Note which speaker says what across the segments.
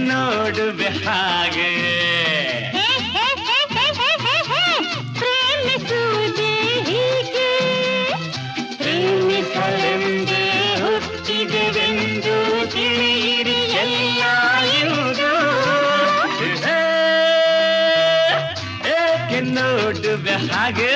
Speaker 1: Node Bihag प्रेम
Speaker 2: सूझे ही
Speaker 1: के प्रेम ಕಲೆಂದೇ ಹುಟ್ಟಿದೆವೆಂದು ತಿಳಿಯಿರಿ ಎಲ್ಲ ಇಂದು ಏಕೆ ನೋಡುವೆ ಹಾಗೆ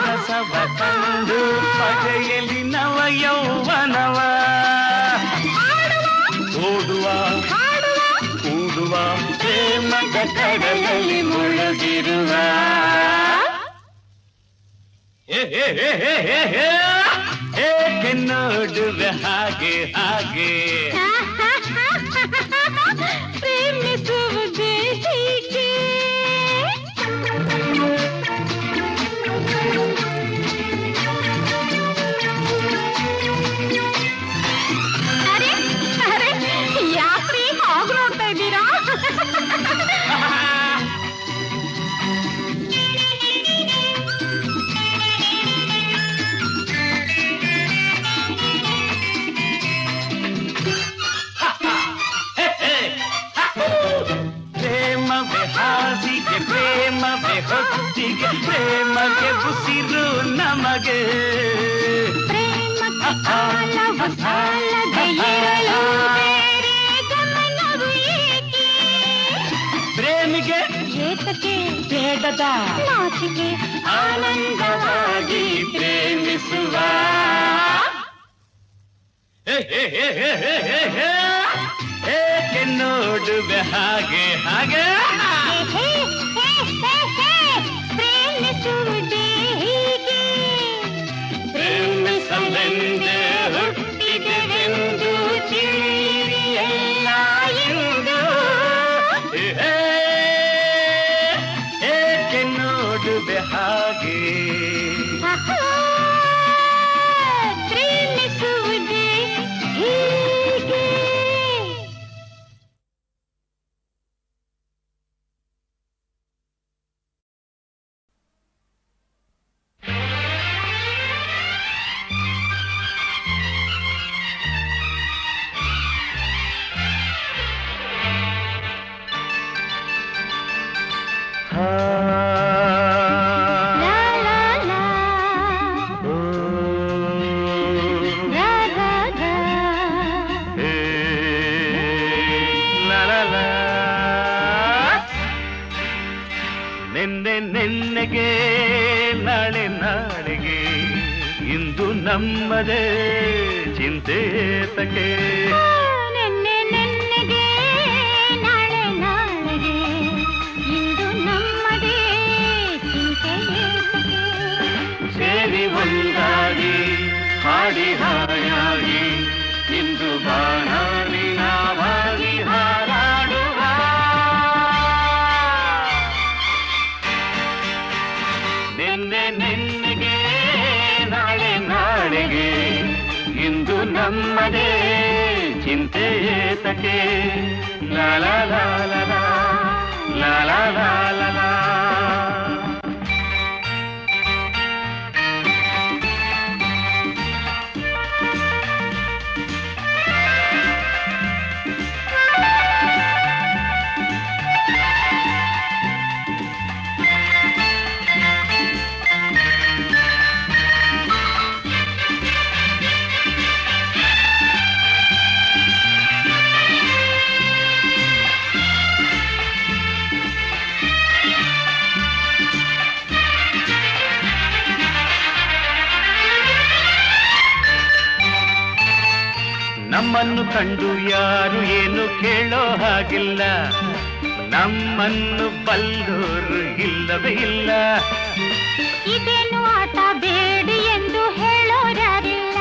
Speaker 1: ಸಾಹಸವ ಕಂಡು ಪಡೆಯಲಿ ನವ ಯೌವನವ. ಓಡುವ ಕೂಡುವ ಪ್ರೇಮದ ಕಡಲಲ್ಲಿ ಮುಳುಗಿರುವ. ಏಕೆ ನೋಡುವೆ ಹಾಗೆ ಹಾಗೆ? ಪ್ರೇಮಗೆ ಉಸಿರು ನಮಗೆ ಪ್ರೇಮಿಗೆ
Speaker 2: ಏತಕ್ಕೆ
Speaker 1: ಬೇಡದ
Speaker 2: ನಾಚಿಕೆ
Speaker 1: ಆನಂದವಾಗಿ ಪ್ರೇಮಿಸುವ ಏಕೆ ನೋಡುವೆ ಹಾಗೆ ಹಾಗೆ ಪ್ರೇಮಿಸಲೆಂದೇ ಹುಟ್ಟಿದೆವೆಂದು ತಿಳಿಯಿರಿ ಎಲ್ಲ ಇಂದು. ಹೇ, ಏಕೆ ನೋಡುವೆ ಹಾಗೆ ನಮ್ಮದೇ ಚಿಂತೆ ತಕೆ సకే లా లా లా. ನಮ್ಮನ್ನು ಕಂಡು ಯಾರು ಏನು ಕೇಳೋ ಹಾಗಿಲ್ಲ. ನಮ್ಮನ್ನು ಬಲ್ಲೋರು ಇಲ್ಲವೇ ಇಲ್ಲ.
Speaker 2: ಇದೇನು ಆಟ ಬೇಡಿ ಎಂದು ಹೇಳೋರ್ಯಾರಿಲ್ಲ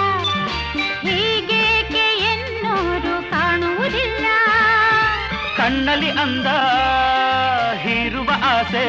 Speaker 2: ಹೀಗೇಕೆ ಎನ್ನೋರು ಕಾಣುವುದಿಲ್ಲ.
Speaker 1: ಕಣ್ಣಲ್ಲಿ ಅಂದ ಹೀರುವ ಆಸೆ.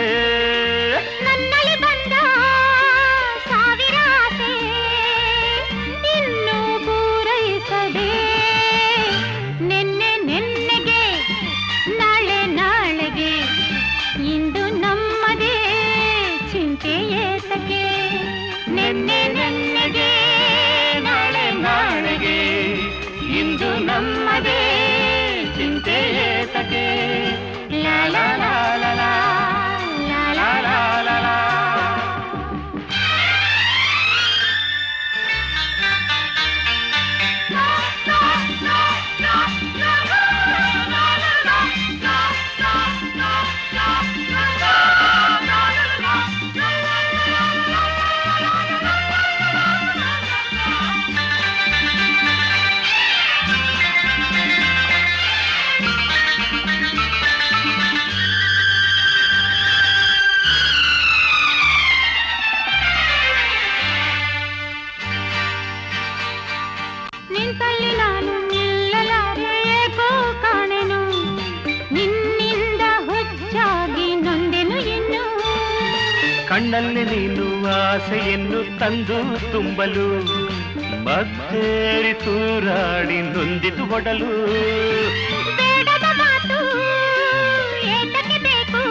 Speaker 1: ಆಸೆಯನ್ನು ತಂದು ತುಂಬಲು ಮತ್ತೇರಿ ತೂರಾಡಿ ನೊಂದಿತು ಒಡಲು
Speaker 2: ಬೇಕು?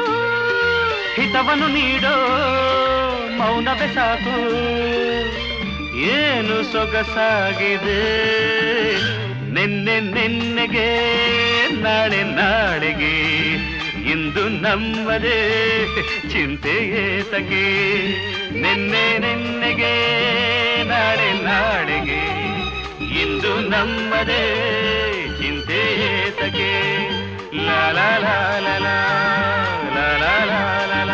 Speaker 1: ಹಿತವನ್ನು ನೀಡೋ ಮೌನವೇ ಸಾಕು. ಏನು ಸೊಗಸಾಗಿದೆ? ನಿನ್ನೆ ನಿನ್ನೆಗೆ ನಾಳೆ ನಾಳೆಗೆ. ಇಂದು ನಮ್ಮದೇ ಚಿಂತೆಯೇ ತಗೆ ನಿನ್ನೆ ನಿನ್ನೆಗೆ ನಾಳೆ ನಾಳೆಗೆ ಇಂದು ನಮ್ಮದೇ ಚಿಂತೆಯೇ ತಗೆ ಲಾಲ ಲಾಲ ಲಾಲ ಲಾಲ ಲಾಲ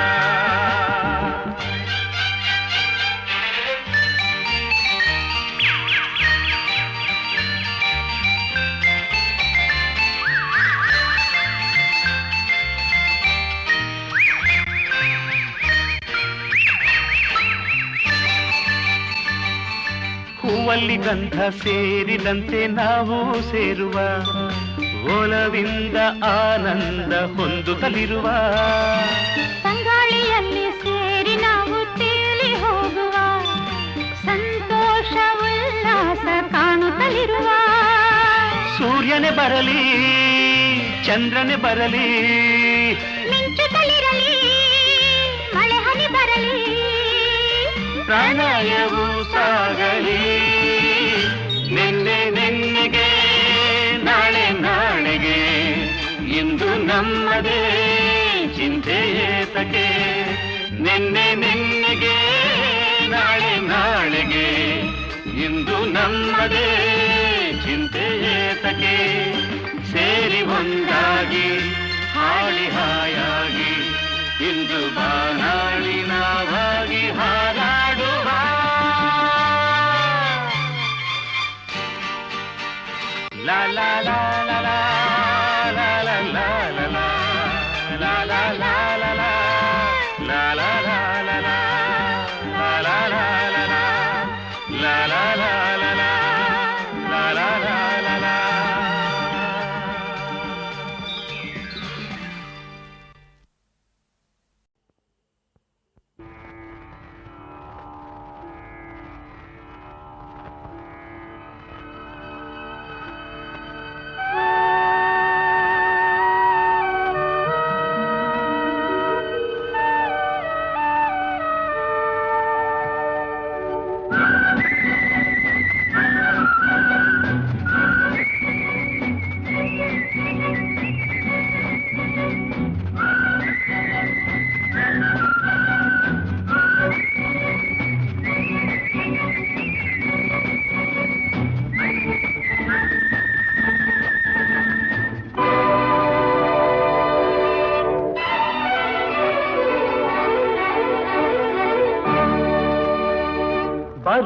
Speaker 1: ಹೂವಲ್ಲಿ ಗಂಧ ಸೇರಿದಂತೆ ನಾವು ಸೇರುವ ಒಲವಿಂದ ಆನಂದ ಹೊಂದುತ್ತಲಿರುವ
Speaker 2: ತಂಗಾಳಿಯಲ್ಲಿ ಸೇರಿ ನಾವು ತೇಲಿ ಹೋಗುವ ಸಂತೋಷ ಉಲ್ಲಾಸ ಕಾಣುತ್ತಲಿರುವ
Speaker 1: ಸೂರ್ಯನೇ ಬರಲಿ ಚಂದ್ರನೇ ಬರಲಿ
Speaker 2: ಮಿಂಚುತ್ತಲಿರಲಿ ಮಳೆ ಹನಿ ಬರಲಿ
Speaker 1: ಪ್ರಣಯವು ಸಾಗಲಿ. ನಿನ್ನೆ ನಿನ್ನೆಗೆ, ನಾಳೆ ನಾಳೆಗೆ, ಇಂದು ನಮ್ಮದೇ ಚಿಂತೆ ಏತಕ್ಕೆ? ನಿನ್ನೆ ನಿನ್ನೆಗೆ, ನಾಳೆ ನಾಳೆಗೆ, ಇಂದು ನಮ್ಮದೇ ಚಿಂತೆ ಏತಕ್ಕೆ? ಸೇರಿ ಒಂದಾಗಿ ಹಾಳಿ ಹಾಯಾಗಿ, ಇಂದು ಬಾನಾಳಿ ನಾವಾಗಿ ಹಾರಾಡುವ la la la la la.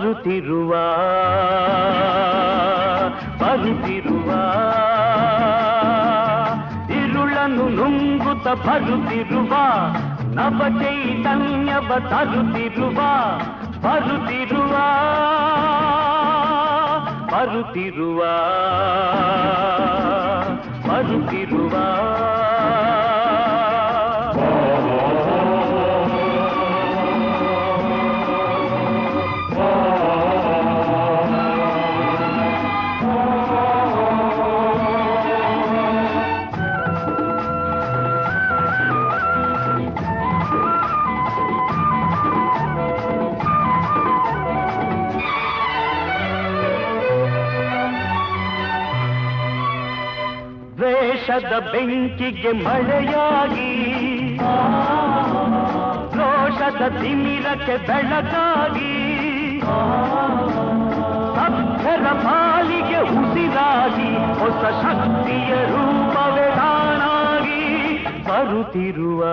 Speaker 1: ಬರುತ್ತಿರುವ ಬರುತ್ತಿರುವ ಇರುಳನ್ನು ನುಂಗುತ್ತ ಬರುತ್ತಿರುವ ನವ ಚೈತನ್ಯವ ತರುತ್ತಿರುವ ಬರುತ್ತಿರುವ ಬರುತ್ತಿರುವ ವೇಷದ ಬೆಂಕಿಗೆ ಮಳೆಯಾಗಿ. ರೋಷದ ತಿಮಿರಕ್ಕೆ ಬೆಳಕಾಗಿ. ಅಕ್ಷರ ಪಾಲಿಗೆ ಉಸಿರಾಗಿ ಹೊಸ ಶಕ್ತಿಯ ರೂಪವೇ ಬರುತ್ತಿರುವ ಬರುತ್ತಿರುವ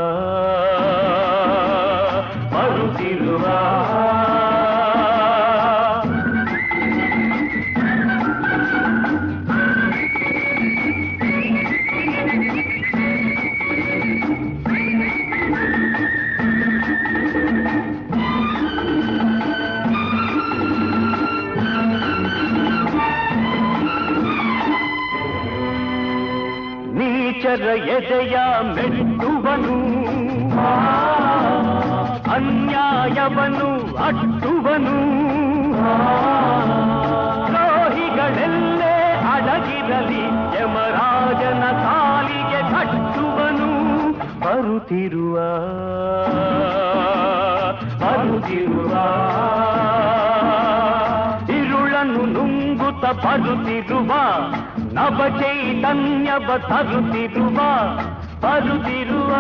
Speaker 1: ಎದೆಯ ಮೆಟ್ಟುವನು ಅನ್ಯಾಯವನು ಅಟ್ಟುವನು. ದ್ರೋಹಿಗಳೆಲ್ಲೇ ಅಡಗಿರಲಿ ಯಮರಾಜನ ಕಾಲಿಗೆ ಕಟ್ಟುವನು. ಬರುತ್ತಿರುವ ಬರುತ್ತಿರುವ. ಇರುಳನ್ನು ನುಂಗುತ್ತ ಬರುತ್ತಿರುವ ನವ ಚೈತನ್ಯವ ತರುತ್ತಿರುವ ಬರುತ್ತಿರುವ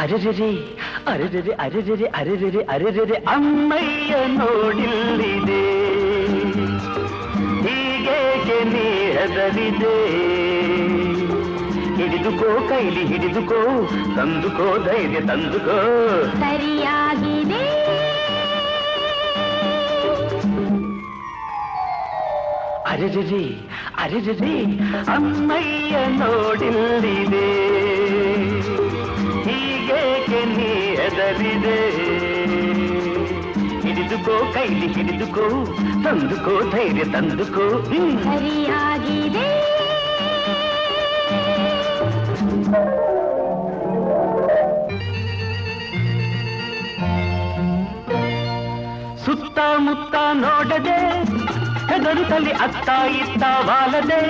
Speaker 3: ಅರೆರೆರೆ ಅರೆರೆರೆ ಅರೆರೆರೆ ಅರೆರೆರೆ ಅರೆರೆರೆ ಅಮ್ಮಯ್ಯ ನೋಡಿಲ್ಲಿದೆ ಹೀಗೇಕೆ ನೀ ಹೆದರಿದೆ ಹಿಡಿದುಕೋ ಕೈಲಿ ಹಿಡಿದುಕೋ ತಂದುಕೋ ಧೈರ್ಯ ತಂದುಕೋ
Speaker 2: ಸರಿಯಾಗಿದೆ
Speaker 3: ಅರೆರೆರೆ ಅರೆರೆರೆ ಅಮ್ಮಯ್ಯ ನೋಡಿಲ್ಲಿದೆ ಹೀಗೇಕೆ ನೀ ಎದರಿದೆ ಹಿಡಿದುಕೋ ಕೈಲಿ ಹಿಡಿದುಕೋ ತಂದುಕೋ ಧೈರ್ಯ ತಂದುಕೋ.
Speaker 2: ಸರಿಯಾಗಿದೆ.
Speaker 3: ಸುತ್ತಮುತ್ತ ನೋಡದೆ ಹೆದರುತ್ತಲಿ ಅತ್ತ ಇತ್ತ ವಾಲದೆ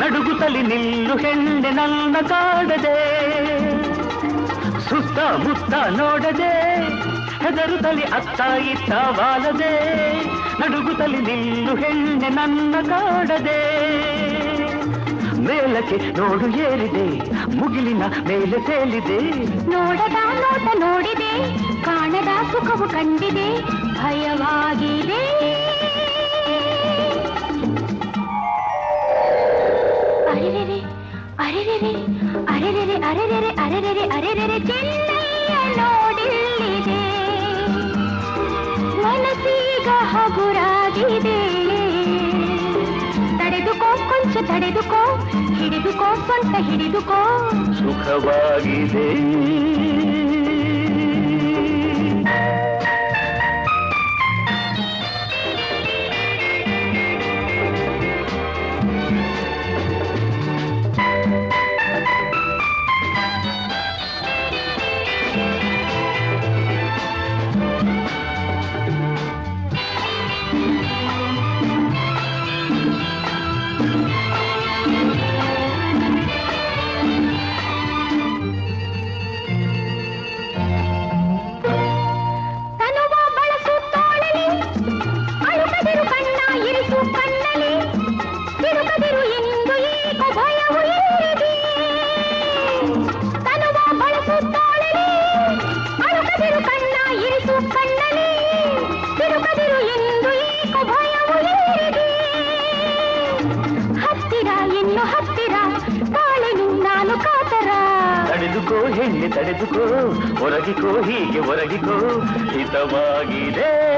Speaker 3: ನಡುಗುತ್ತಲಿ ನಿಲ್ಲು ಹೆಣ್ಣೆ ನನ್ನ ಕಾಡದೆ. ಸುತ್ತಮುತ್ತ ನೋಡದೆ, ಹೆದರುತ್ತಲಿ ಅತ್ತ ಇತ್ತ ವಾಲದೆ, ನಡುಗುತ್ತಲಿ ನಿಲ್ಲು ಹೆಣ್ಣೆ ನನ್ನ ಕಾಡದೆ. ಮೇಲಕ್ಕೆ ನೋಡು ಏರಿದೆ, ಮುಗಿಲಿನ ಮೇಲೆ ತೇಲಿದೆ.
Speaker 2: ನೋಡದ ನೋಟ ನೋಡಿದೆ, ಕಾಣದ ಸುಖವು ಕಂಡಿದೆ, ಭಯವಾಗಿದೆ. ಅರೆರೆರೆ ಅರೆರೆರೆ ಅರೆರೆರೆ ಅರೆರೆರೆ ಅರೆರೆರೆ ಅರೆರೆರೆ ಚೆನ್ನಯ್ಯ ನೋಡಿಲ್ಲಿದೆ. ಮನಸ್ಸೀಗ ಹಗುರಾಗಿದೆ. ತಡೆದುಕೋ ಕೊಂಚ ತಡೆದುಕೋ ಹಿಡಿದುಕೋ ಸ್ವಂತ ಹಿಡಿದುಕೋ.
Speaker 3: ಸುಖವಾಗಿದೆ. ತಡೆದುಕೋ ಒರಗಿಕೋ ಹೀಗೆ ಒರಗಿಕೋ ಹಿತವಾಗಿದೆ.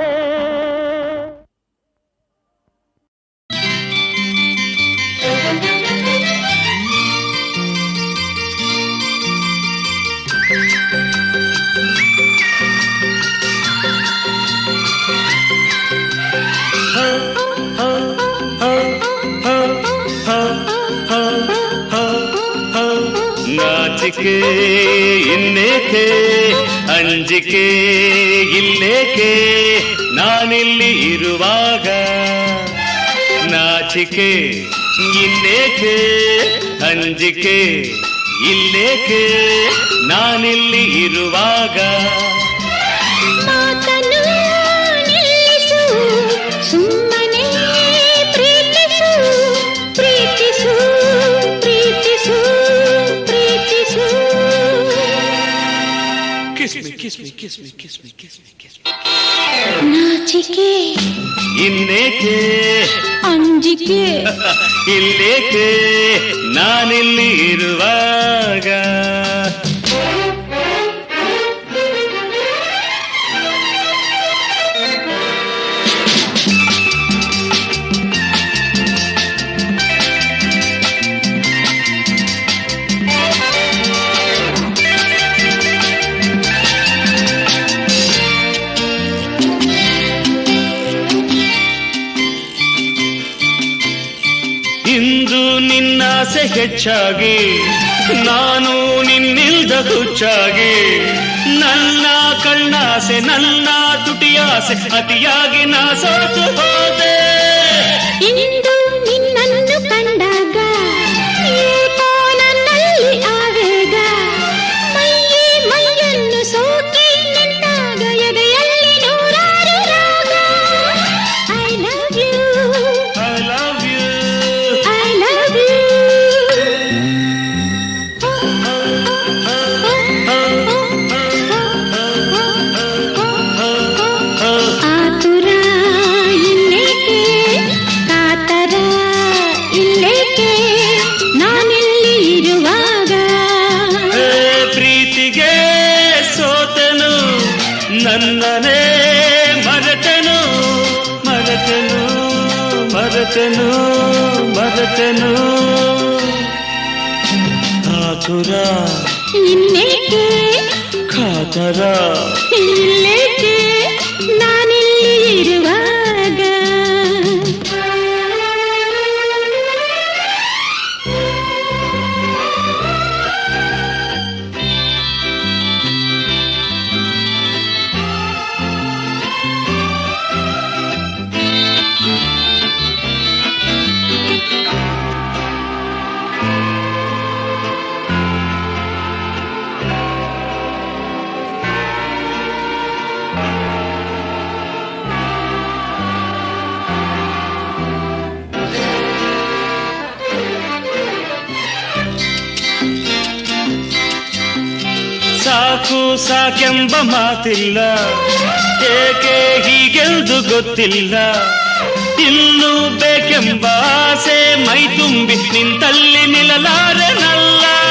Speaker 1: ಅಂಜಿಕೆ ಇಲ್ಲೇಕೆ ನಾನಿಲ್ಲಿ ಇರುವಾಗ ನಾಚಿಕೆ ಇನ್ನೇಕೆ ಅಂಜಿಕೆ ಇಲ್ಲೇಕೆ ನಾನಿಲ್ಲಿ ಇರುವಾಗ
Speaker 2: ನಾಚಿಕೆ
Speaker 1: ಇನ್ನೇಕೆ?
Speaker 2: ಅಂಜಿಕೆ.
Speaker 1: ಇಲ್ಲೇಕೆ ನಾನಿಲ್ಲಿ ಇರುವಾಗ. ಹೆಚ್ಚಾಗಿ ನಾನು ನಿನ್ನಿಲ್ದ ಹುಚ್ಚಾಗಿ ನನ್ನ ಕಣ್ಣಾಸೆ ನನ್ನ ತುಟಿಯಾಸೆ ಅತಿಯಾಗಿ ನಾ ಸೋತು ಹೋದೆ
Speaker 2: వచను ఆతురా నిన్నే
Speaker 1: ఇల్లే ಸಾಕೆಂಬ ಮಾತಿಲ್ಲ? ಏಕೆ ಹೀಗೆಂದು ಗೊತ್ತಿಲ್ಲ? ಇನ್ನು ಬೇಕೆಂಬ ಆಸೆ ಮೈ ತುಂಬಿ ನಿಂತಲ್ಲಿ ನಿಲ್ಲಲಾರೆನಲ್ಲ?
Speaker 2: ತಾಳು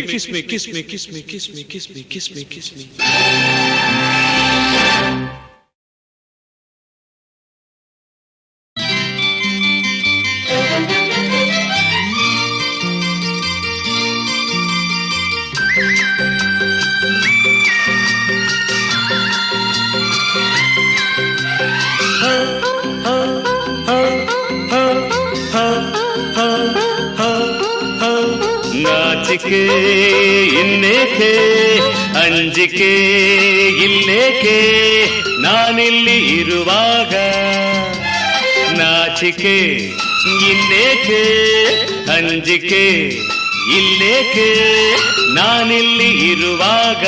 Speaker 1: me, kiss me, kiss me, kiss me, kiss me, kiss me, kiss me, kiss me. ನಾನಿಲ್ಲಿ ಇರುವಾಗ ನಾಚಿಕೆ ಇನ್ನೇಕೆ ಅಂಜಿಕೆ ಇಲ್ಲೇಕೆ ನಾನಿಲ್ಲಿ ಇರುವಾಗ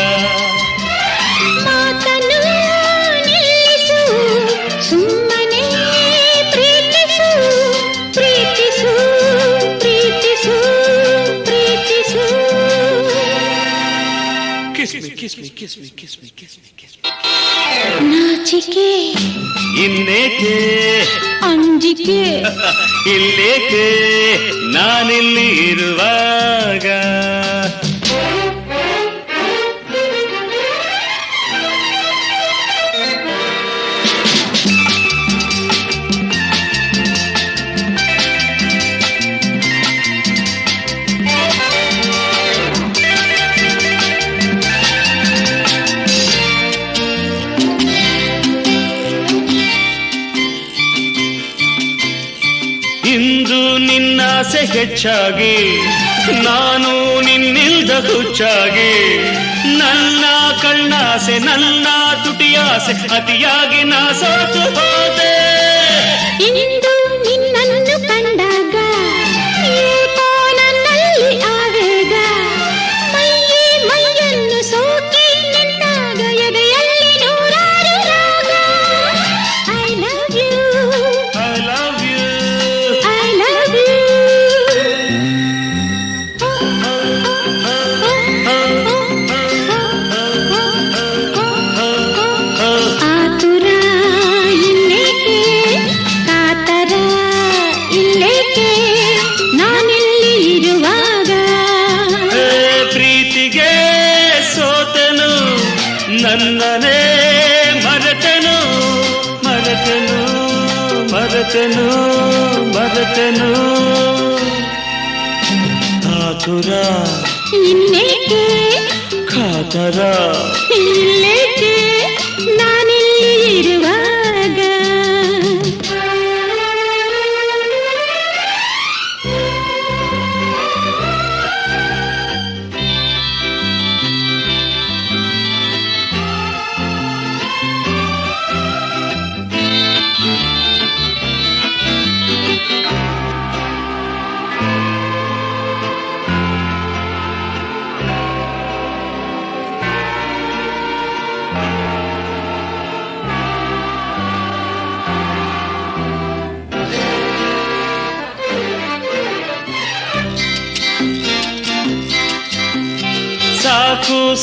Speaker 2: ಮಾತನ್ನು ನಿಲ್ಲಿಸು ಸುಮ್ಮನೆ ಪ್ರೀತಿಸು ಪ್ರೀತಿಸು ಪ್ರೀತಿಸು ಪ್ರೀತಿಸು
Speaker 1: kiss me kiss me kiss me kiss me kiss me kiss me
Speaker 2: ನಾಚಿಕೆ
Speaker 1: ಇನ್ನೇಕೆ
Speaker 2: ಅಂಜಿಕೆ
Speaker 1: ಇಲ್ಲೇಕೆ ನಾನಿಲ್ಲಿ ಇರುವಾಗ ಇಂದು ನಿನ್ನಾಸೆ ಹೆಚ್ಚಾಗಿ, ನಾನು ನಿನ್ನಿಲ್ದ ಹುಚ್ಚಾಗಿ. ನನ್ನ ಕಣ್ಣಾಸೆ, ನನ್ನ ತುಟಿಯಾಸೆ, ಅತಿಯಾಗಿ ನಾ ಸೋತು ಹೋದೆ.
Speaker 2: ಇಂದು నేను తాకురా
Speaker 1: కాదరా.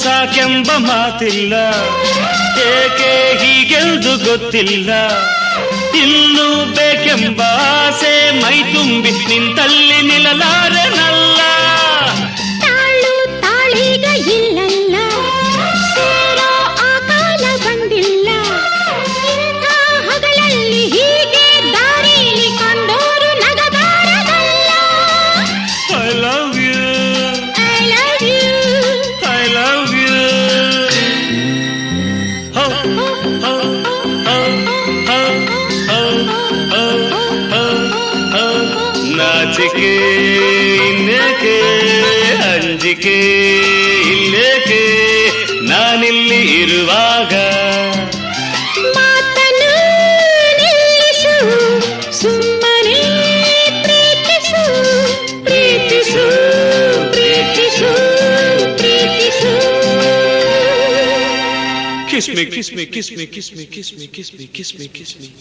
Speaker 1: ಸಾಕೆಂಬ ಮಾತಿಲ್ಲ. ಏಕೆ ಹೀಗೆಂದು ಗೊತ್ತಿಲ್ಲ. ಇನ್ನು ಬೇಕೆಂಬ ಆಸೆ ಮೈ ತುಂಬಿ ನಿಂತಲ್ಲಿ ನಿಲ್ಲಲಾರೆನಲ್ಲ.
Speaker 2: ತಾಳು
Speaker 1: kiss me, kiss me, kiss me, kiss me, kiss me, kiss me, kiss me.